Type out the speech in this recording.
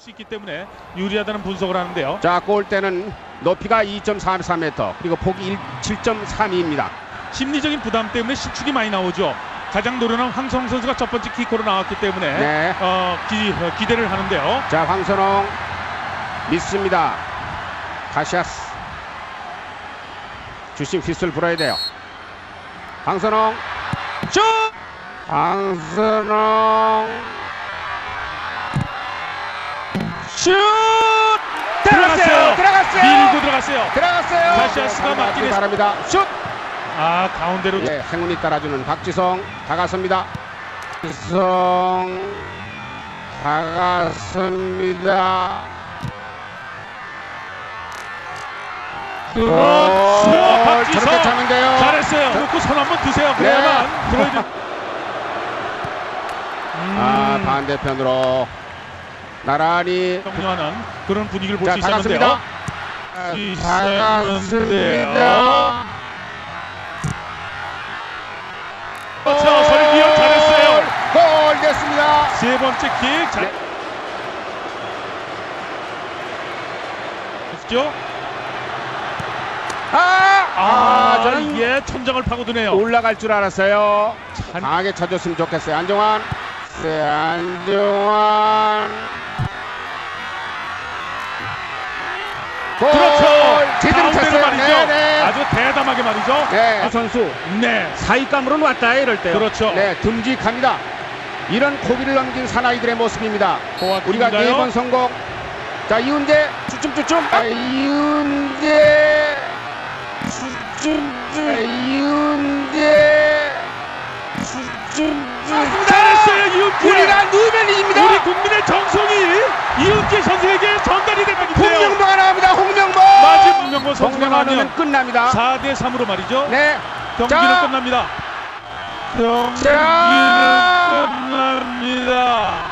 수 있기 때문에 유리하다는 분석을 하는데요. 자 골대는 높이가 2.43m 그리고 폭이 7.32입니다. 심리적인 부담 때문에 실축이 많이 나오죠. 가장 노련한 황성 선수가 첫 번째 키커로 나왔기 때문에 네. 어, 기, 어, 기대를 하는데요. 자 황선홍 믿습니다. 카시아스 주심 휘슬 불어야 돼요. 황선홍 슛! 황선홍 들어갔어요. 들어갔어요. 카시아스가 네, 맞긴 했- 바랍니다. 슛. 아 가운데로 예, 행운이 따라주는 박지성 다가섭니다. 박지성 다가섭니다. 그렇죠. 골, 박지성 저렇게 차는데요. 잘했어요. 놓고 손 한번 드세요. 그래야만 들어야지. 음, 아 반대편으로 나란히 평하는 그런 분위기를 볼자수 있었는데요. 다가섭니다. 아, 다가섭니다. 그렇죠. 설기현 잘했어요. 골 됐습니다. 세 번째 킥 잘. 네. 됐죠? 아, 아, 아 저는 이게 천장을 파고드네요. 올라갈 줄 알았어요. 잘- 강하게 쳐줬으면 좋겠어요. 안정환. 네, 안정환. 골! 그렇죠. 제대로 가운데로 쳤어요. 말이죠. 네, 네. 아주 대담하게 말이죠. 네. 아, 선수 네. 사위감으로는 왔다 이럴 때요. 그렇죠. 네, 듬직합니다. 이런 고비를 넘긴 사나이들의 모습입니다. 우리가 네 번 성공. 자, 이훈재 쭈쭝쭈쭝. 아, 이훈재 쭈쭝쭈. 아, 이훈재 쭈쭝쭈. 잘했어요 이훈재. 우리가 누우면 이깁니다. 우리 국민의 정성이 이훈재 선수에게 전달 경기는 끝납니다. 4대 3으로 말이죠. 네. 경기는 자. 끝납니다. 경기는 끝납니다.